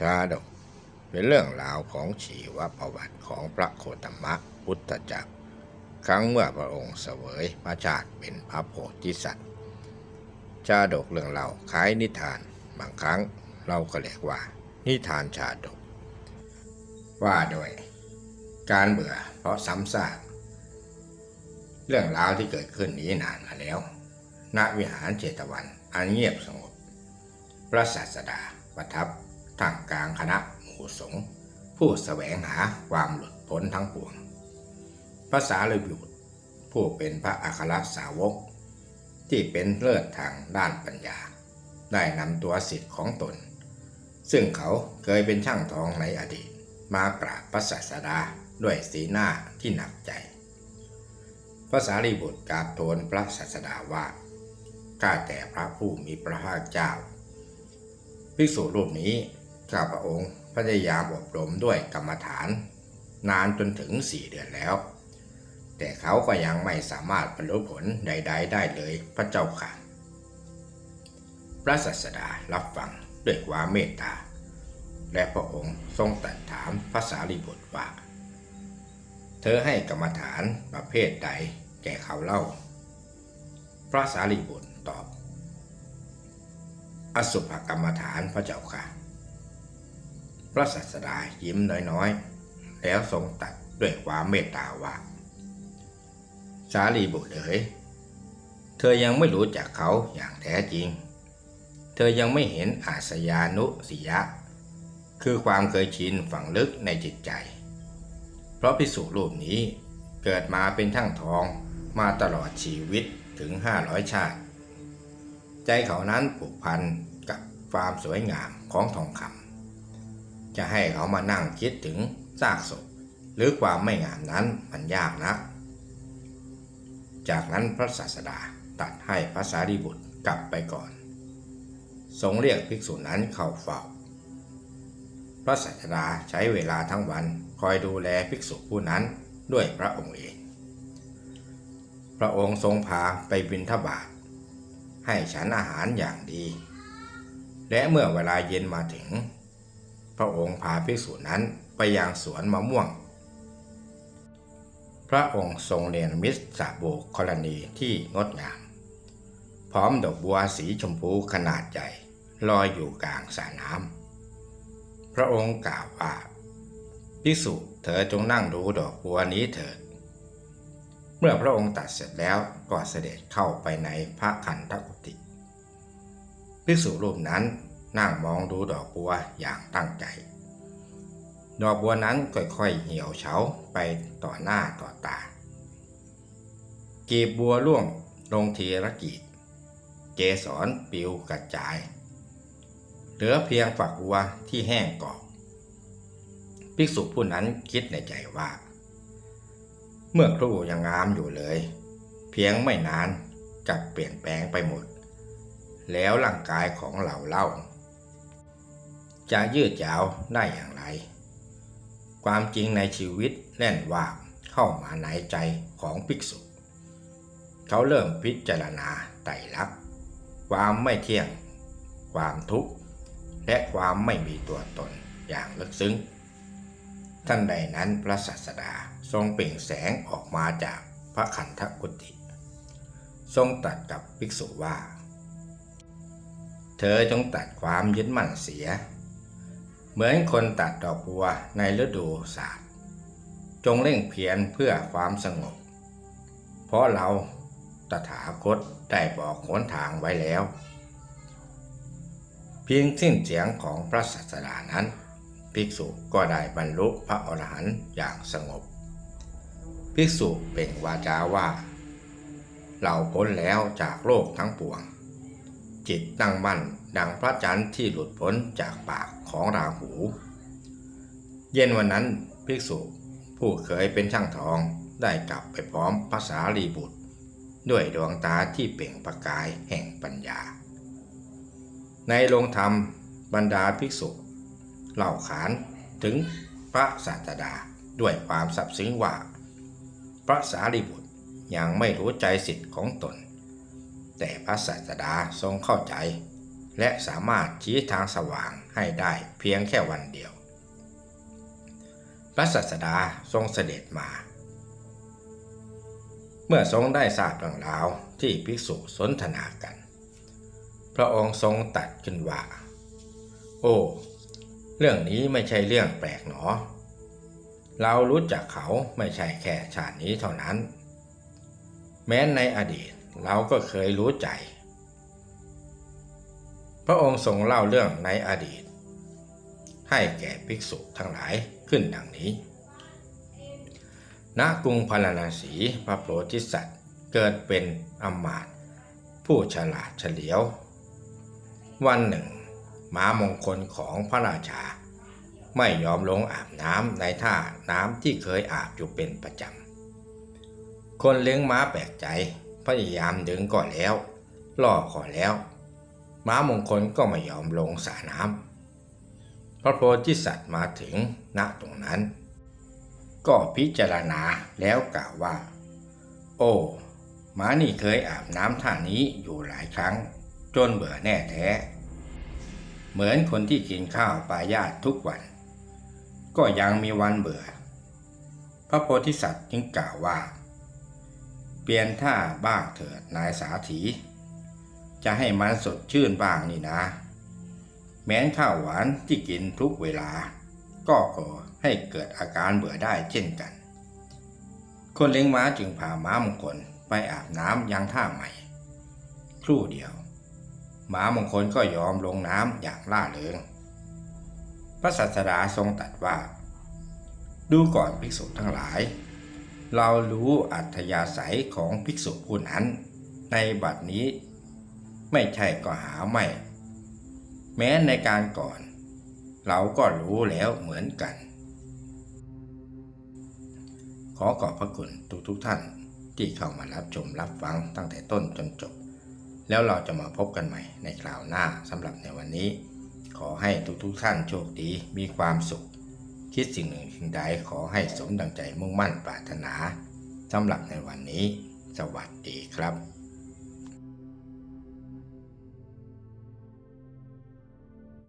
ชาดก เป็นเรื่องราวของชีวประวัติของพระโคตมะพุทธจักร ครั้งเมื่อพระองค์เสวยพระชาติเป็นพระโพธิสัตว์ ชาดกเรื่องเล่าคล้ายนิทานบางครั้งเราก็เรียกว่า นิทานชาดก ว่าโดยการเบื่อเพราะซ้ำซากเรื่องราวที่เกิดขึ้นนี้นานมาแล้ว ณ วิหารเจตวัน อันเงียบสงบ พระศาสดาประทับ ท่ามกลางคณะหมู่สงฆ์ผู้แสวงหาความหลุดพ้นทั้งปวงพระสารีบุตรผู้เป็นพระอัครสาวก ที่เป็นเลิศทางด้านปัญญา ได้นำตัวสิทธิ์ของตน ซึ่งเขาเคยเป็นช่างทองในอดีตมากราบพระศาสดาด้วยสีหน้าที่หนักใจพระสารีบุตรกราบทูลพระศาสดาว่าข้าแต่พระผู้มีพระภาคเจ้า ภิกษุรูปนี้ ข้าพระองค์พยายามอบรมด้วยกรรมฐาน นานจนถึงสี่เดือนแล้ว แต่เขาก็ยังไม่สามารถบรรลุผลใด ๆ ได้เลยพระเจ้าค่ะ พระศาสดารับฟังด้วยความเมตตา และพระองค์ทรงตรัสถามพระสารีบุตรว่า เธอให้กรรมฐานประเภทใดแก่เขาเล่า พระสารีบุตรตอบ อสุภกรรมฐานพระเจ้าค่ะ ระศาสดายิ้มน้อยๆ แล้วทรงตัดด้วยความเมตตาว่า สารีบุตรเอ๋ยเธอยังไม่รู้จักเขาอย่างแท้จริง เธอยังไม่เห็นอาสยานุสิยะ คือความเคยชินฝังลึกในจิตใจ เพราะพิสุรูปนี้เกิดมาเป็นช่างทองมาตลอดชีวิตถึง 500 ชาติ ใจเขานั้นผูกพันกับความสวยงามของทองคำ จะให้เขามานั่งคิดถึงซากศพหรือความไม่งามนั้นมันยากนะจากนั้นพระศาสดาตัดให้พระสารีบุตรกลับไปก่อน ทรงเรียกภิกษุนั้นเข้าเฝ้า พระศาสดาใช้เวลาทั้งวันคอยดูแลภิกษุผู้นั้นด้วยพระองค์เอง พระองค์ทรงพาไปบิณฑบาต ให้ฉันอาหารอย่างดี และเมื่อเวลาเย็นมาถึง พระองค์พาภิกษุนั้นไปยังสวนมะม่วง พระองค์ทรงเนมิตสระโบกกรณีที่งดงาม พร้อมดอกบัวสีชมพูขนาดใหญ่ลอยอยู่กลางสระน้ำพระองค์กล่าวว่าภิกษุเธอจงนั่งดูดอกบัวนี้เถิด เมื่อพระองค์ตัดเสร็จแล้วก็เสด็จเข้าไปในพระขันธกุติภิกษุรูปนั้น นั่งมองดูดอกบัวอย่างตั้งใจ ดอกบัวนั้นค่อยๆเหี่ยวเฉาไปต่อหน้าต่อตา กีบบัวร่วงลงทีละกีบเกสรปลิวกระจาย เหลือเพียงฝักบัวที่แห้งกรอบภิกษุผู้นั้นคิดในใจว่า เมื่อครู่ยังงามอยู่เลย เพียงไม่นานกลับเปลี่ยนแปลงไปหมด แล้วร่างกายของเราเล่า จะยืดยาวได้อย่างไร ความจริงในชีวิตแน่นว่าเข้ามาในใจของภิกษุ เขาเริ่มพิจารณาไตรลักษณ์ความไม่เที่ยง ความทุกข์ และความไม่มีตัวตนอย่างลึกซึ้ง ท่านใดนั้นพระศาสดาทรงเปล่งแสงออกมาจากพระขันธกุติ ทรงตรัสกับภิกษุว่า เธอจงตัดความยึดมั่นเสีย เหมือนคนตัดดอกบัวในฤดูศาสตร์จงเร่งเพียรเพื่อความสงบ เพราะเราตถาคตได้บอกหนทางไว้แล้ว เพียงสิ้นเสียงของพระศาสดานั้น ภิกษุก็ได้บรรลุพระอรหันต์อย่างสงบ ภิกษุเป่งวาจาว่า เราพ้นแล้วจากโลกทั้งปวง จิตตั้งมั่น ดังพระจันทร์ที่หลุดพ้นจากปากของราหู เย็นวันนั้นภิกษุผู้เคยเป็นช่างทองได้กลับไปพร้อมภาษารีบุตร ด้วยดวงตาที่เปล่งประกายแห่งปัญญา ในโรงธรรมบรรดาภิกษุเล่าขานถึงพระศาสดาด้วยความสับซึ้งว่า พระสารีบุตรยังไม่รู้ใจสิทธิ์ของตน แต่พระศาสดาทรงเข้าใจ และสามารถชี้ทางสว่างให้ได้เพียงแค่วันเดียว พระศาสดาทรงเสด็จมา เมื่อทรงได้ทราบเรื่องราวที่ภิกษุสนทนากัน พระองค์ทรงตัดขึ้นว่า โอ้ เรื่องนี้ไม่ใช่เรื่องแปลกหนอ เรารู้จักเขาไม่ใช่แค่ชาตินี้เท่านั้น แม้ในอดีตเราก็เคยรู้ใจ พระองค์ทรงเล่าเรื่องในอดีต ให้แก่ภิกษุทั้งหลายขึ้นดังนี้ ณ กรุงพาราณสีพระโพธิสัตว์เกิดเป็นอมาตผู้ฉลาดเฉลียว วันหนึ่งม้ามงคลของพระราชา ไม่ยอมลงอาบน้ำในท่าน้ำที่เคยอาบอยู่เป็นประจำ คนเลี้ยงม้าแปลกใจพยายามดึงก่อนแล้วล่อก่อนแล้ว ม้ามงคลก็ไม่ยอมลงสระน้ำพระโพธิสัตว์มาถึงณตรงนั้น ก็พิจารณาแล้วกล่าวว่า โอ้ม้านี่เคยอาบน้ำท่านี้อยู่หลายครั้ง จนเบื่อแน่แท้ เหมือนคนที่กินข้าวปลายาตทุกวัน ก็ยังมีวันเบื่อ พระโพธิสัตว์จึงกล่าวว่า เปลี่ยนท่าบ้างเถิดนายสาถี จะให้มันสดชื่นบ้างนี่นะ แม้นข้าวหวานที่กินทุกเวลา ก็ก่อให้เกิดอาการเบื่อได้เช่นกัน คนเลี้ยงม้าจึงพาม้ามงคลไปอาบน้ำยังท่าใหม่ ครู่เดียว ม้ามงคลก็ยอมลงน้ำอย่างล่าเริงพระศาสดาทรงตรัสว่า ดูก่อนภิกษุทั้งหลาย เรารู้อัธยาศัยของภิกษุผู้นั้น ในบัดนี้ ไม่ใช่ก็หาไม่ แม้ในการก่อน เราก็รู้แล้วเหมือนกัน ขอขอบพระคุณทุกทุกท่านที่เข้ามารับชมรับฟังตั้งแต่ต้นจนจบ แล้วเราจะมาพบกันใหม่ในคราวหน้าสำหรับในวันนี้ ขอให้ทุกทุกท่านโชคดีมีความสุข คิดสิ่งหนึ่งสิ่งใดขอให้สมดังใจมุ่งมั่นปรารถนาสำหรับในวันนี้ สวัสดีครับ